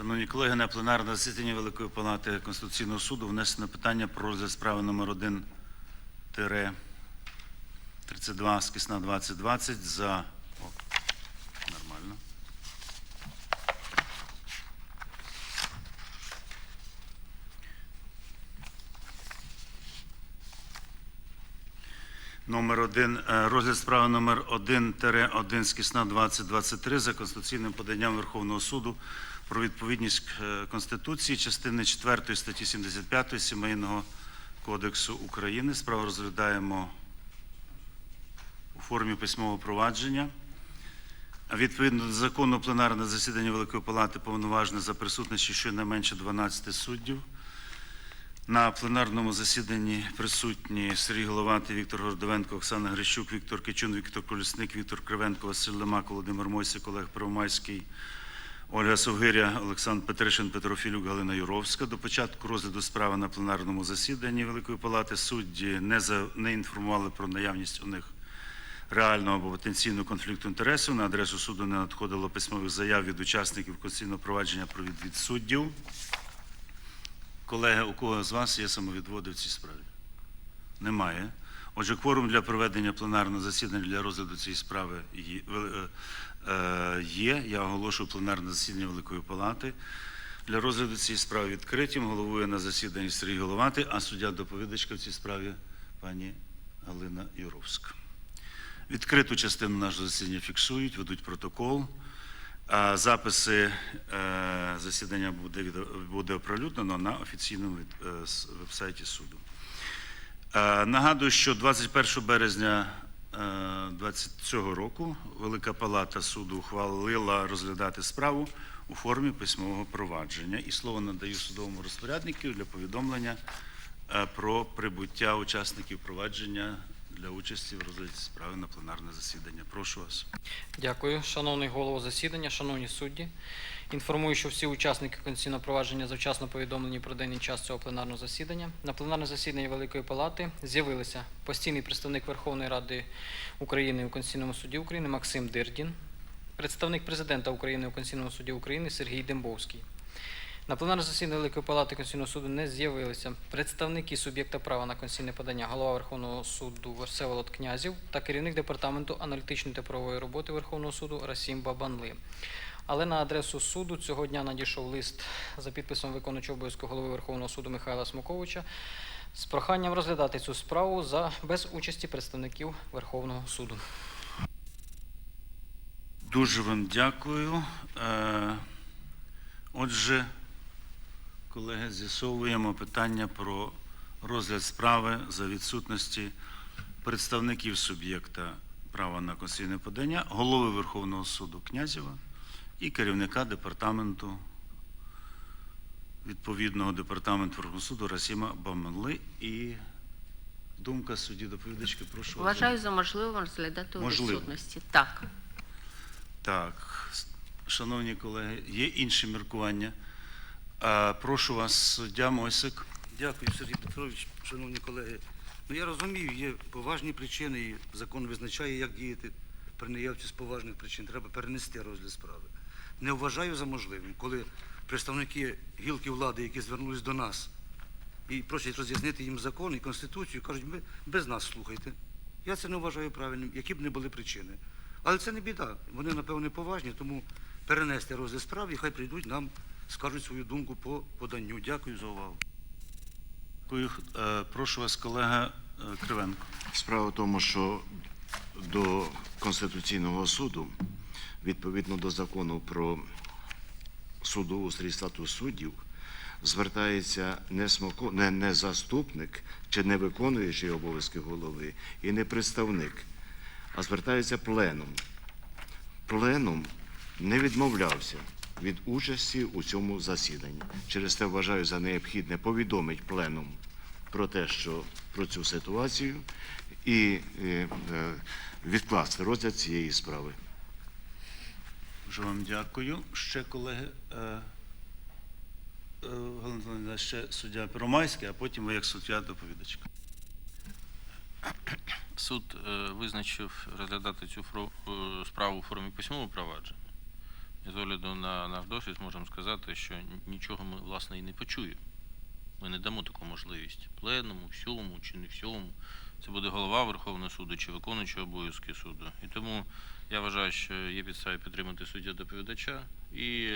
Шановні колеги, на пленарне засідання Великої Палати Конституційного суду внесено питання про розгляд справи номер 1 32 скисна 2020 за Номер 1, розгляд справи номер 1-1 з кисна 2023 за конституційним поданням Верховного суду про відповідність е, Конституції частини 4 статті 75 Сімейного кодексу України. Справу розглядаємо у формі письмового провадження. Відповідно до закону, пленарне засідання Великої Палати повноважне за присутності щонайменше 12 суддів. На пленарному засіданні присутні Сергій Головатий, Віктор Гордовенко, Оксана Грищук, Віктор Кичун, Віктор Колісник, Віктор Кривенко, Василь Лемак, Володимир Мойсик, Олег Первомайський, Ольга Совгиря, Олександр Петришин, Петро Філюк, Галина Юровська. До початку розгляду справи на пленарному засіданні Великої Палати судді не, за, не інформували про наявність у них реального або потенційного конфлікту інтересів. На адресу суду не надходило письмових заяв від учасників конституційного провадження про відвід суддів. Колеги, у кого з вас є самовідводи в цій справі? Немає. Отже, кворум для проведення пленарного засідання для розгляду цієї справи є. е, е. Я оголошую пленарне засідання Великої Палати. Для розгляду цієї справи відкритим головує на засіданні Сергій Головатий, а суддя-доповідачка в цій справі пані Галина Юровська. Відкриту частину нашого засідання фіксують, ведуть протокол. Записи е, засідання буде, буде оприлюднено на офіційному е, вебсайті суду. Е, Нагадую, що 21 березня е, 20 цього року Велика Палата суду ухвалила розглядати справу у формі письмового провадження. І слово надаю судовому розпоряднику для повідомлення про прибуття учасників провадження для участі в розгляді справи на пленарне засідання. Прошу вас. Дякую, шановний голово засідання, шановні судді. Інформую, що всі учасники конституційного провадження завчасно повідомлені про день і час цього пленарного засідання. На пленарне засідання Великої Палати з'явилися постійний представник Верховної Ради України у Конституційному суді України Максим Дирдін, представник президента України у Конституційному суді України Сергій Дембовський. На пленарне засідання Великої Палати Конституційного суду не з'явилися представники суб'єкта права на конституційне подання, голова Верховного суду Всеволод Князів та керівник департаменту аналітичної та правової роботи Верховного суду Расім Бабанли. Але на адресу суду цього дня надійшов лист за підписом виконуючого обов'язку голови Верховного суду Михайла Смоковича з проханням розглядати цю справу за без участі представників Верховного суду. Дуже вам дякую. Е, Отже, колеги, з'ясовуємо питання про розгляд справи за відсутності представників суб'єкта права на конституційне подання, голови Верховного суду Князєва і керівника департаменту відповідного департаменту Верховного суду Расіма Баманли. І думка судді доповідачки, прошу. Вважаю за можливо розглядати у Можливо. відсутності. Так. Так, шановні колеги, є інші міркування. Прошу вас, суддя Мойсик. Дякую, Сергій Петрович, шановні колеги. Ну я розумію, є поважні причини, і закон визначає, як діяти при наявці з поважних причин. Треба перенести розгляд справи. Не вважаю за можливим, коли представники гілки влади, які звернулись до нас і просять роз'яснити їм закон і конституцію, кажуть, ви без нас слухайте. Я це не вважаю правильним, які б не були причини. Але це не біда. Вони, напевне, поважні, тому перенести розгляд справи, і хай прийдуть нам, скажуть свою думку по поданню. Дякую за увагу. Дякую. Е, Прошу вас, колега е, Кривенко. Справа в тому, що до Конституційного суду, відповідно до закону про судоустрій статус суддів, звертається не, смоко, не, не заступник чи не виконуючий обов'язки голови і не представник, а звертається пленум. Пленум не відмовлявся від участі у цьому засіданні. Через те вважаю за необхідне повідомити пленум про те, що про цю ситуацію, і е, е, відкласти розгляд цієї справи. Дуже вам дякую. Ще колеги. е, Галина ще суддя Первомайський, а потім ви як суддя доповідачка. Суд визначив розглядати цю справу у формі письмового провадження. З огляду на наш досвід можемо сказати, що нічого ми власне і не почуємо. Ми не дамо таку можливість пленному, всьому чи не всьому. Це буде голова Верховного суду чи виконуючий обов'язки суду. І тому я вважаю, що є підстави підтримати суддя доповідача і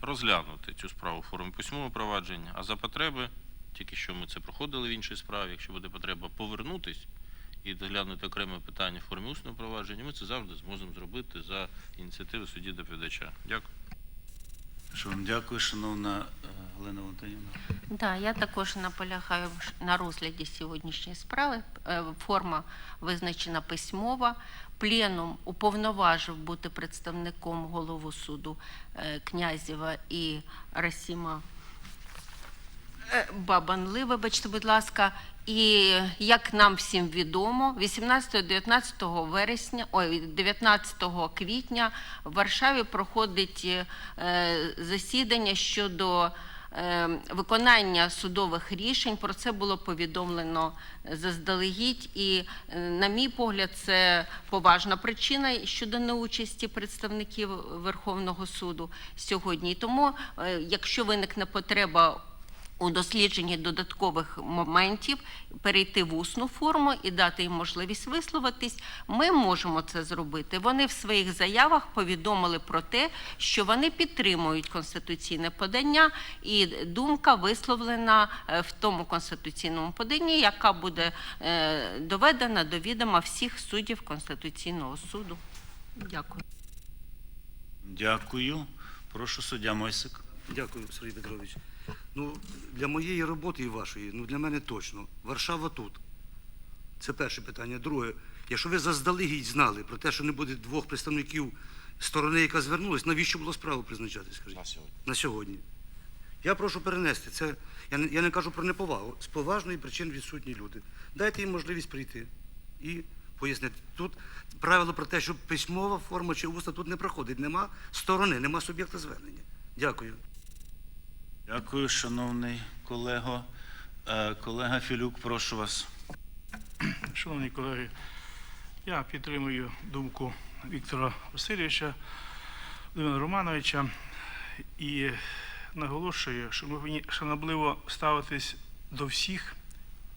розглянути цю справу у формі письмового провадження. А за потреби, тільки що ми це проходили в іншій справі, якщо буде потреба повернутись і доглянути окреме питання в формі усного провадження, ми це завжди зможемо зробити за ініціативи судді доповідача. Дякую. Що вам дякую, шановна е, Галина Валентинівна. Да, я також наполягаю на розгляді сьогоднішньої справи. Е, Форма визначена письмова. Пленум уповноважив бути представником голову суду е, Князєва і Расіма Бабанли, вибачте, будь ласка. І як нам всім відомо, 18-19 вересня, ой, 19 квітня в Варшаві проходить е, засідання щодо е, виконання судових рішень. Про це було повідомлено заздалегідь. І, е, на мій погляд, це поважна причина щодо неучасті представників Верховного суду сьогодні. І тому, якщо виникне потреба у дослідженні додаткових моментів перейти в усну форму і дати їм можливість висловитись. Ми можемо це зробити. Вони в своїх заявах повідомили про те, що вони підтримують конституційне подання, і думка висловлена е, в тому конституційному поданні, яка буде е, доведена до відома всіх суддів Конституційного суду. Дякую. Дякую. Прошу суддя Мойсик. Дякую, Сергій Петрович. Ну, для моєї роботи і вашої, ну для мене точно. Варшава тут. Це перше питання. Друге, якщо ви заздалегідь знали про те, що не буде двох представників сторони, яка звернулась, навіщо було справу призначати, скажіть? На сьогодні. На сьогодні. Я прошу перенести. Це, я, не, я не кажу про неповагу. З поважної причин відсутні люди. Дайте їм можливість прийти і пояснити. Тут правило про те, що письмова форма чи уста тут не проходить. Нема сторони, нема суб'єкта звернення. Дякую. Дякую, шановний колего. Е, Колега Філюк, прошу вас. Шановні колеги, я підтримую думку Віктора Васильовича, Володимира Романовича і наголошую, що ми повинні шанобливо ставитись до всіх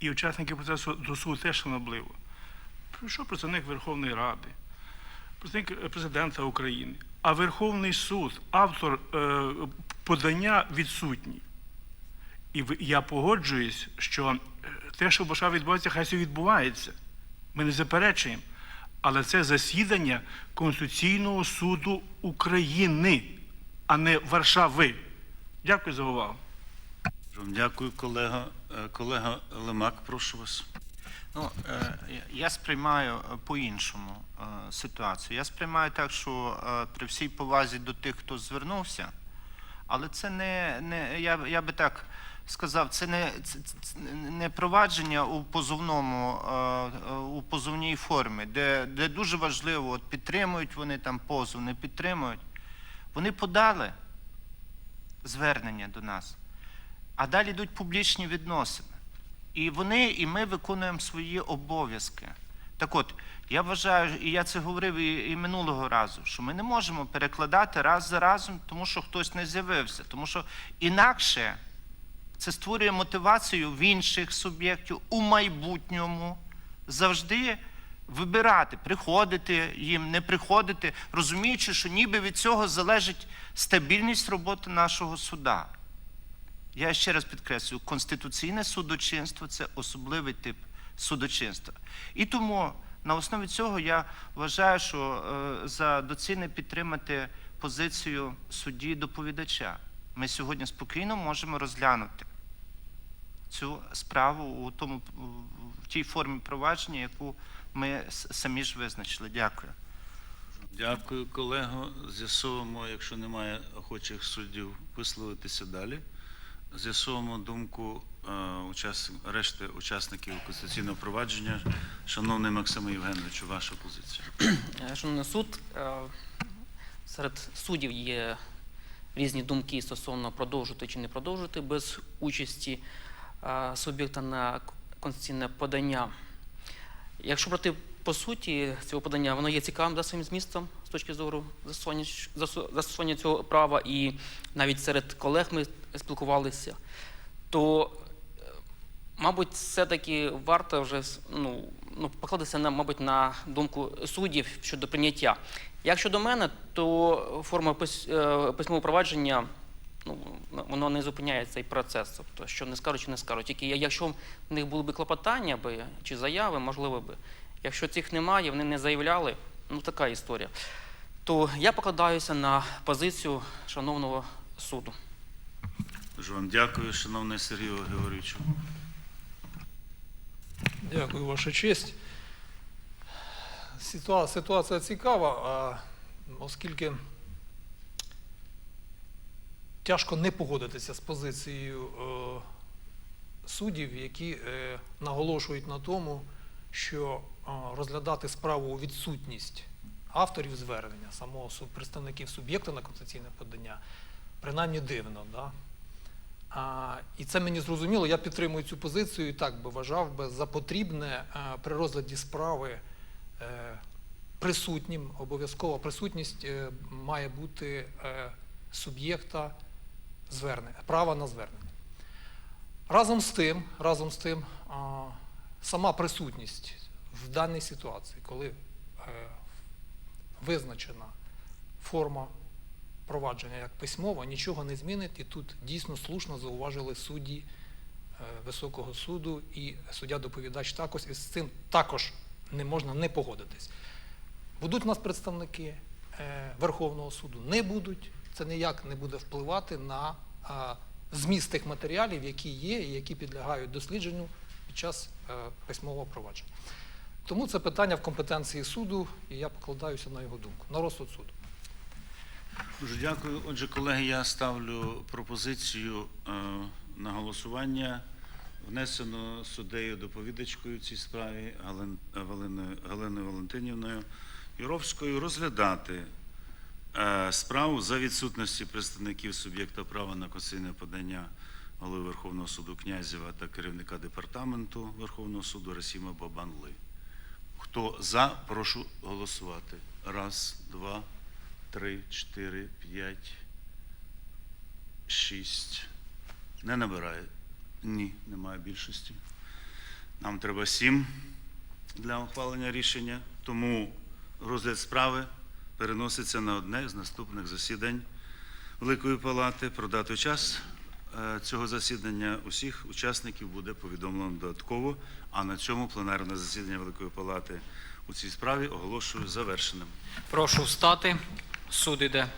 і учасників процесу до суду теж шанобливо. Прийшов представник Верховної Ради, представник президента України, а Верховний суд, автор е, подання відсутній. І я погоджуюсь, що е, те, що в Варшаві відбувається, хай це відбувається. Ми не заперечуємо. Але це засідання Конституційного суду України, а не Варшави. Дякую за увагу. Дякую, колега. Е, Колега Лемак, прошу вас. Ну, е, я сприймаю е, по-іншому е, ситуацію. Я сприймаю так, що при всій повазі до тих, хто звернувся, але це не, не я, я би так сказав, це не, це, не провадження у позовному, у позовній формі, де, де дуже важливо, от підтримують вони там позов, не підтримують. Вони подали звернення до нас, а далі йдуть публічні відносини. І вони, і ми виконуємо свої обов'язки. Так от, я вважаю, і я це говорив і, і минулого разу, що ми не можемо перекладати раз за разом, тому що хтось не з'явився. Тому що інакше це створює мотивацію в інших суб'єктів у майбутньому завжди вибирати, приходити їм, не приходити, розуміючи, що ніби від цього залежить стабільність роботи нашого суда. Я ще раз підкреслюю, конституційне судочинство це особливий тип судочинства. І тому на основі цього я вважаю, що е, за доцільне підтримати позицію судді доповідача. Ми сьогодні спокійно можемо розглянути цю справу у тому в тій формі провадження, яку ми самі ж визначили. Дякую. Дякую, колего. З'ясуємо, якщо немає охочих суддів, висловитися далі. З'ясуємо думку е, решти учасників конституційного провадження. Шановний Максиме Євгеновичу, ваша позиція. Е, Шановний суд, е, серед суддів є різні думки стосовно продовжити чи не продовжити без участі суб'єкта на конституційне подання. Якщо брати по суті цього подання, воно є цікавим за своїм змістом точки зору застосування, цього права, і навіть серед колег ми спілкувалися, то е, Мабуть, все-таки варто вже ну, ну, покладатися на, мабуть, на думку суддів щодо прийняття. Як щодо мене, то форма е, письмового провадження ну, воно не зупиняє цей процес. Тобто, що не скажуть, чи не скажуть. Тільки якщо в них були б клопотання би, чи заяви, можливо би. Якщо цих немає, вони не заявляли, ну така історія. То я покладаюся на позицію шановного суду. Дуже вам дякую, шановний Сергію Георгійовичу. Дякую, Ваша честь. Ситуа- Ситуація цікава, а, оскільки тяжко не погодитися з позицією е, суддів, які е, наголошують на тому, що е, розглядати справу у відсутність авторів звернення, самого представників суб'єкта на конституційне подання, принаймні дивно. Да? А, і це мені зрозуміло. Я підтримую цю позицію і так би вважав би за потрібне е, при розгляді справи е, присутнім, обов'язкова присутність е, має бути е, суб'єкта звернення, права на звернення. Разом з тим, разом з тим, а, сама присутність в даній ситуації, коли е, визначена форма провадження як письмово, нічого не змінить, і тут дійсно слушно зауважили судді е, Високого суду і суддя-доповідач також, і з цим також не можна не погодитись. Будуть у нас представники е, Верховного суду, не будуть. Це ніяк не буде впливати на зміст тих матеріалів, які є і які підлягають дослідженню під час е, письмового провадження. Тому це питання в компетенції суду, і я покладаюся на його думку, на розсуд суду. Дуже дякую. Отже, колеги, я ставлю пропозицію е, на голосування. Внесено суддею доповідачкою в цій справі Галин, Галиною, Галиною Валентинівною Юровською розглядати е, справу за відсутності представників суб'єкта права на конституційне подання голови Верховного суду Князєва та керівника департаменту Верховного суду Расіма Бабанли. Хто за, прошу голосувати. Раз, два, три, чотири, п'ять, шість. Не набирає? Ні, немає більшості. Нам треба сім для ухвалення рішення, тому розгляд справи переноситься на одне з наступних засідань Великої Палати. Про дату час цього засідання усіх учасників буде повідомлено додатково, а на цьому пленарне засідання Великої Палати у цій справі оголошую завершеним. Прошу встати. Суд іде.